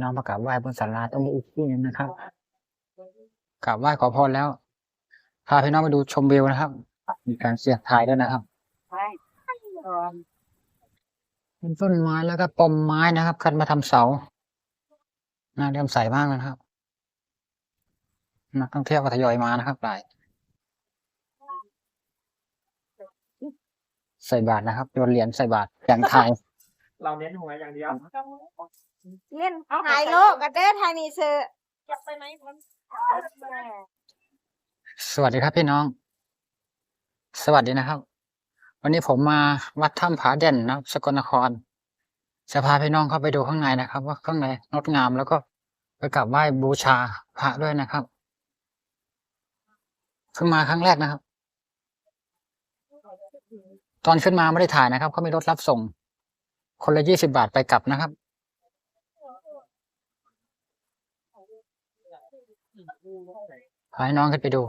น้องมากราบไหว้บนศาลาตรงนี้อีกที่หนึงนะครับกราบไหว้ขอพรแล้ว พาพี่น้องไปดูชมวิวนะครับ มีการเสียงทายด้วยนะครับใช่ก่อนเป็นต้นไม้แล้วก็ปมไม้นะครับคันมาทำเสาน่าเลื่อมใสมากนะครับนักท่องเที่ยวก็ทยอยมานะครับหลายใส่บาทนะครับโยนเหรียญใส่บาทอย่างไทย เราเน้นหัวอย่างเดียว เล่นถ่ายโลกกันเด้อถ่ายนี่เซอร์อยากไปไหนคนสวัสดีครับพี่น้อง สวัสดีนะครับ วันนี้ผมมาวัดถ้ำผาเด่นนะครับ สกลนครจะพาพี่น้องเข้าไปดูข้างในนะครับ ว่าข้างในงดงามแล้วก็ไปกราบไหว้บูชาพระด้วยนะครับเพิ่งมาครั้งแรกนะครับ ตอนขึ้นมาไม่ได้ถ่ายนะครับเขามีรถรับส่ง คนละยี่สิบาทไปกลับนะครับ พาน้องขึ้นไปดู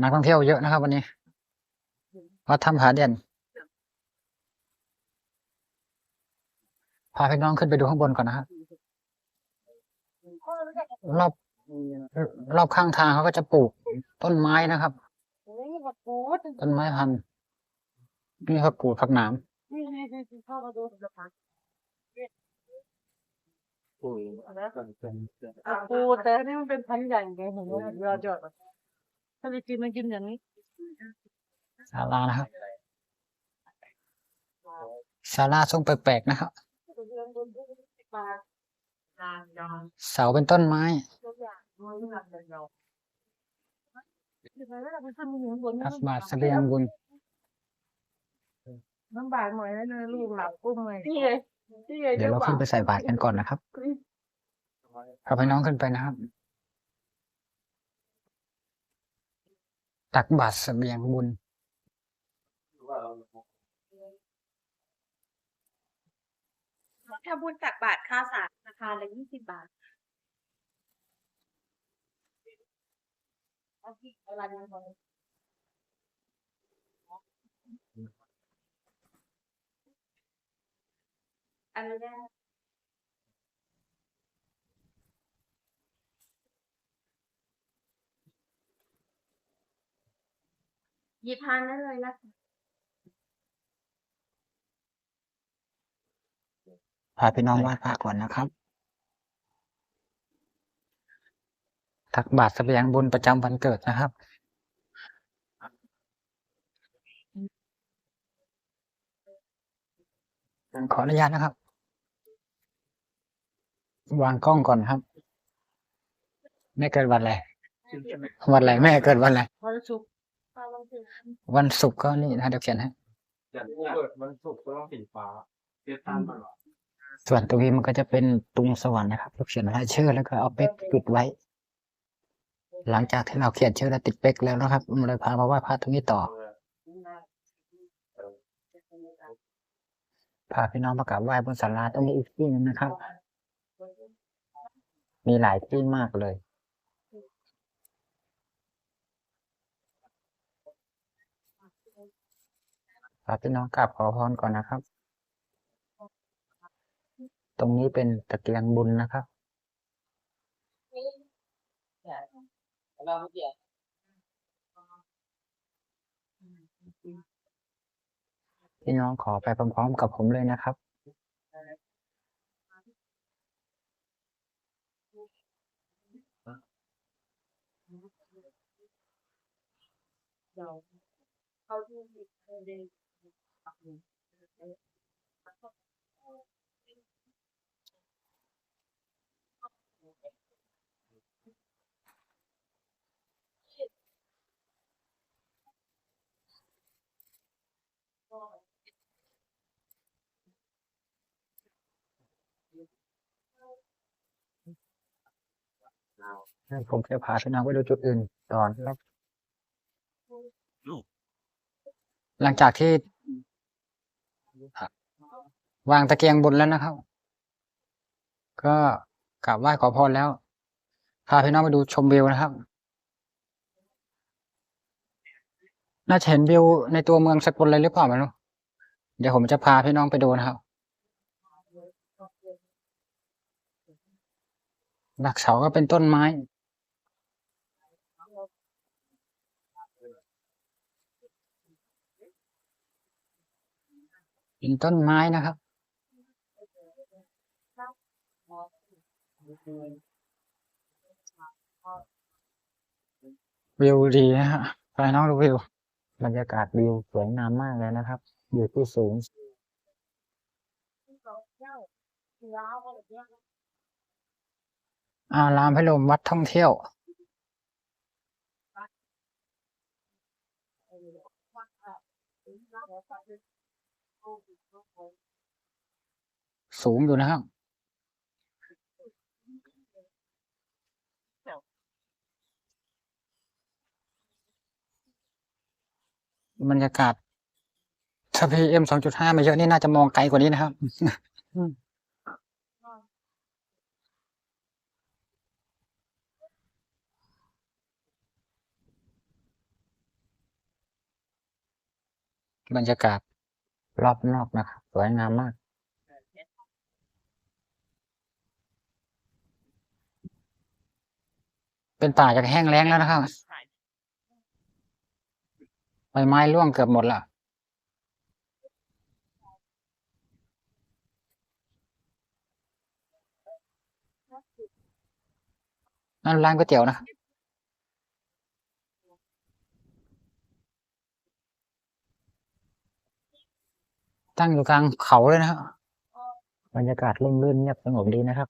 นักท่องเที่ยวเยอะนะครับวันนี้วัดถ้ำผาเด่นพาพี่น้องขึ้นไปดูข้างบนก่อนนะครับ รอบรอบข้างทางเขาก็จะปลูกต้นไม้นะครับนี่บักกูดต้นไม้พันธุ์นี่เขาปลูกผักหนามนี่นี่นี่เข้ามาดูสะพานปุ๋ยกูแต่นี่มันเป็นพันธุ์ใหญ่ไงเห็นไหมเวลาจอดถ้าจะกินมันกินอย่างนี้ศาลานะครับศาลาทรงแปลกๆนะครับ เสาเป็นต้นไม้ทักเลยเราทำไมไม่เราไปขึ้นมาอยู่ข้างบนทักบาทเสบียงบุญน้ำบากหน่อยนะลูกหลับกุ้งเลยนี่ไงนี่ไงเดี๋ยวเราขึ้นไปใส่บาตรกันก่อนนะครับพาพี่น้องขึ้นไปนะครับ ตักบาตรเสบียงบุญ ทำบุญตักบาตรข้าวสารราคาละยี่สิบบาทอะไรนะอันนี้ได้หยิบทานได้เลยนะคะ พาพี่น้องไหว้พระก่อนนะครับตักบาตรเสบียงบุญประจำวันเกิดนะครับ ขออนุญาตนะครับ วางกล้องก่อนครับ แม่เกิดวันอะไร วันอะไรแม่เกิดวันอะไร วันศุกร์วันศุกร์ก็นี่นะเดี๋ยวเขียนให้จะเกิดมันสุกร์ก็ต้องสีฟ้าเทียบตามมาหรอ ส่วนตรงนี้มันก็จะเป็นตุงสวรรค์นะครับเราเขียนรายชื่อแล้วก็เอาเป๊กปิดไว้ หลังจากที่เราเขียนชื่อแล้วติดเป๊กแล้วนะครับมันเลยพามาไหว้พระตรงนี้ต่อพาพี่น้องมากราบไหว้บนศาลาตรงนี้อีกที่นึงนะครับ มีหลายที่มากเลยพาพี่น้องกราบขอพรก่อนนะครับ ตรงนี้เป็นตะเกียงบุญนะครับพี่น้องขอไปพร้อมๆกับผมเลยนะครับเราเขาที่เด็ ผมจะพาพี่น้องไปดูจุดอื่นตอนแล้ว หลังจากที่วางตะเกียงบนแล้วนะครับ ก็กลับไหว้ขอพรแล้ว พาพี่น้องไปดูชมวิวนะครับ น่าจะเห็นวิวในตัวเมืองสกลเลยหรือเปล่าไม่รู้เดี๋ยวผมจะพาพี่น้องไปดูนะครับ หลักเสาก็เป็นต้นไม้ เป็นต้นไม้นะครับ วิวดีนะฮะไปน้องดูวิว บรรยากาศวิวสวยงามมากเลยนะครับ อยู่ที่สูง อารามพระลมวัดท่องเที่ยว สูงอยู่นะครับ บรรยากาศถ้า PM สองจุดห้ามาเยอะนี่น่าจะมองไกลกว่านี้นะครับ บรรยากาศรอบนอกนะครับ สวยงามมาก เป็นป่าจากแห้งแล้งแล้วนะครับใบไม้ร่วงเกือบหมดละนั่นร้านก๋วยเตี๋ยวนะ ตั้งอยู่กลางเขาเลยนะครับบรรยากาศร่มรื่นเงียบสงบดีนะครับ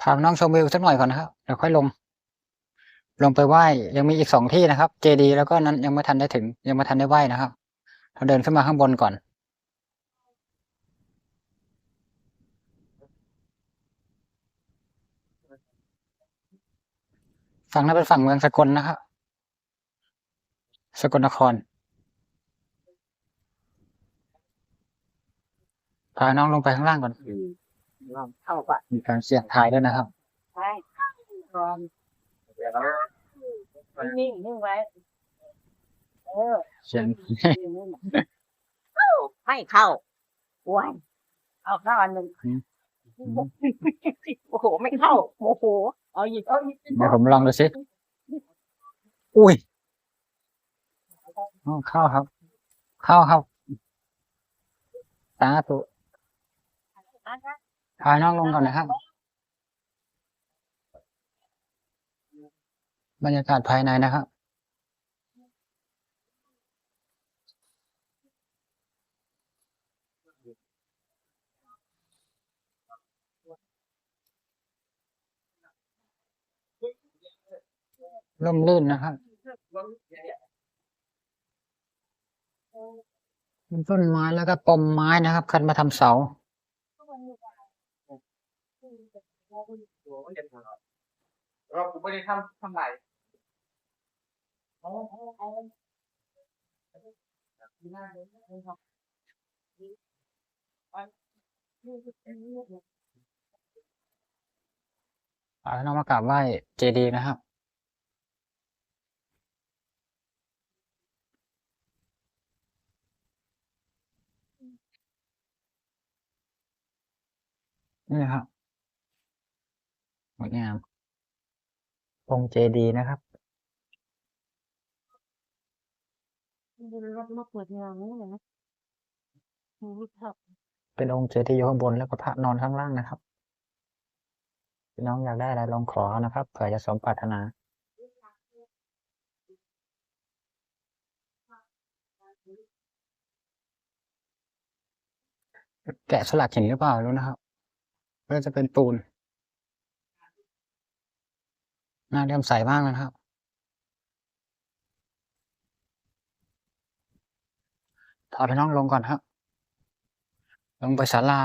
พาน้องชมวิวสักหน่อยก่อนนะครับเดี๋ยวค่อยลง ลงไปไหว้ยังมีอีกสองที่นะครับ เจดีแล้วก็นั้นยังไม่ทันได้ถึง ยังไม่ทันได้ไหว้นะครับ เราเดินขึ้นมาข้างบนก่อน ฝั่งนั้นเป็นฝั่งเมืองสกลนะครับ สกลนคร พาน้องลงไปข้างล่างก่อนเข้าป่ะมีการเสี่ยงทายด้วยนะครับใช่ก่อนนิ่งนิ่งไว้ เออเสี่ยงไม่เข้าว้ายเอาเข้าอันหนึ่งอืมโอ้โห ไม่เข้าโอ้โห เอาอีกเอาอีกเดี๋ยวผมลองดูสิอุ้ยเข้าครับ เข้าครับตาธุพายน้องลงก่อนนะครับ บรรยากาศภายในนะครับ ร่มรื่นนะครับเป็นต้นไม้แล้วก็ปมไม้นะครับคันมาทำเสาเราผมไม่ได้ทำทำไรอ่าน้องมากราบไหว้เจดีย์นะครับ นี่นะครับสวยงามองค์เจดีย์นะครับรถมาเปิดงานนี่เลยนะรู้ทับเป็นองค์เจดีย์อยู่ข้างบนแล้วก็พระนอนข้างล่างนะครับพี่น้องอยากได้อะไรลองขอนะครับเผื่อจะสมปรารถนาแกะสลักหินหรือเปล่าไม่รู้นะครับ ก็จะเป็นปูนน่าเลื่อมใสมากนะครับ ถอดพี่น้องลงก่อนครับ ลงไปศาลา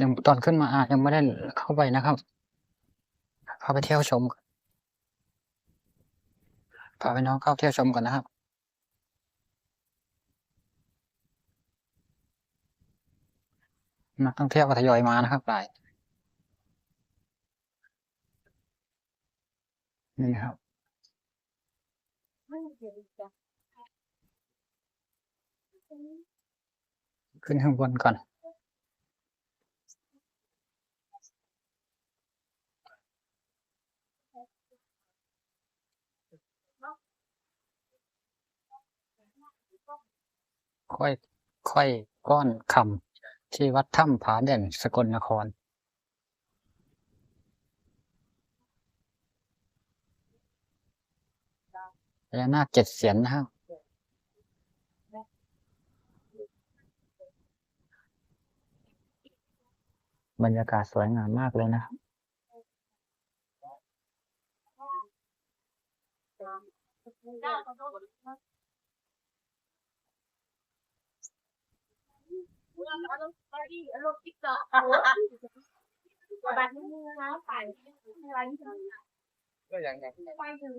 ยังตอนขึ้นมาอายังไม่ได้เข้าไปนะครับเข้าไปเที่ยวชมพาพี่น้องเข้าเที่ยวชมก่อนนะครับ นักท่องเที่ยวก็ทยอยมานะครับหลายนี่นะครับขึ้นข้างบนก่อนค่อย ค่อย ก้อนคำ ที่วัดถ้ำผาแด่นสกลนคร พญานาคเจ็ดเสียนนะครับบรรยากาศสวยงามมากเลยนะครับ บัตรนี้นะไปอะไรที่ก็ยังไงไปถึง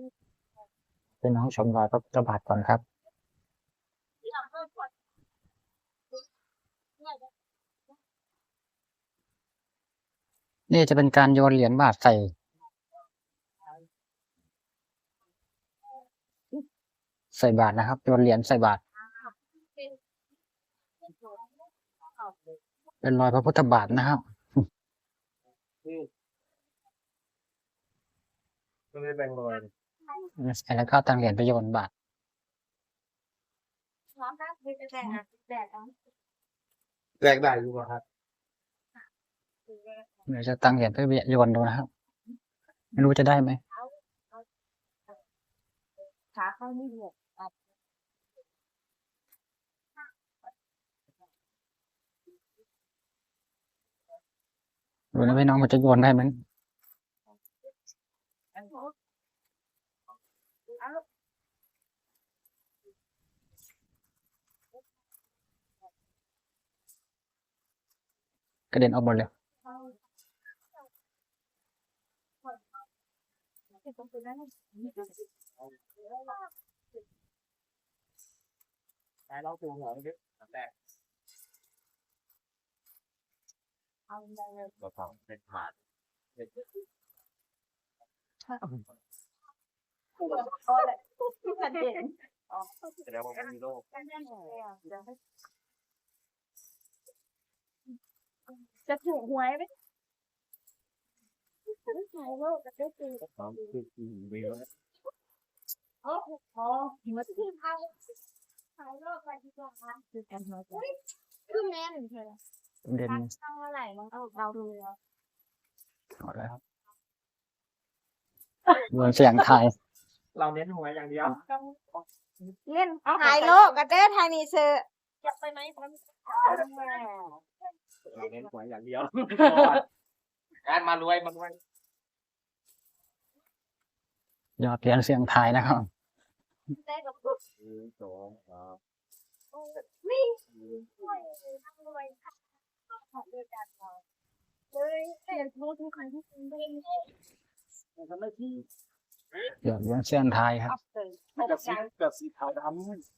เป็นน้องชมรอยพระพุทธบาทก่อนครับนี่จะเป็นการโยนเหรียญบาทใส่ใส่บาทนะครับโยนเหรียญใส่บาท เป็นรอยพระพุทธบาทนะครับก็ไม่แบ่งรอยใส่แล้วก็ตังเหรียญไปโยนบาทร้อนนะคือจะแดดแดดอะแลกได้อยู่ป่ะครับเดี๋ยวจะตังเหรียญไปโยนดูนะครับ ไม่รู้จะได้ไหมขาเข้านี่เลย ดูนะพี่น้องมันจะโยนได้ไหมกระเด็นออกหมดเลยใช้เราตัวหัวนิดแต่เอาเล ยเราทำเป็นหาดก็เลยที่มันเด่นแสดงว่ามีโรคจะถูกหวยไหมใช่โลกจะได้คือน้ำคือมีแล้วโอ้โหหัวที่ไทยขายโลกไปดีกว่าค่ะคือกันใจคือแม่น เธอเด่นตั้งเมื่อไหร่มันเอาเราดูแล้วหมดแล้วครับโยนเสียงไทายเราเน้นหัวอย่างเดียวเล่นขายโลกกันเด้อทางนี้เซอร์จะไปไหมครับเราเน้นหัวอย่างเดียวการมารวยมารวยยอดเหรียญเสียงไทายนะครับได้กับหนึ่งสองสามนี่ช่วยนั่งรวย ค่ะขอด้วยกันเราเลยเห็นรู้ทุกครั้งที่คุณเล่นทำได้ที่ยอดเหรียญเสียงไทายครับกับสีกับสีขาวดำ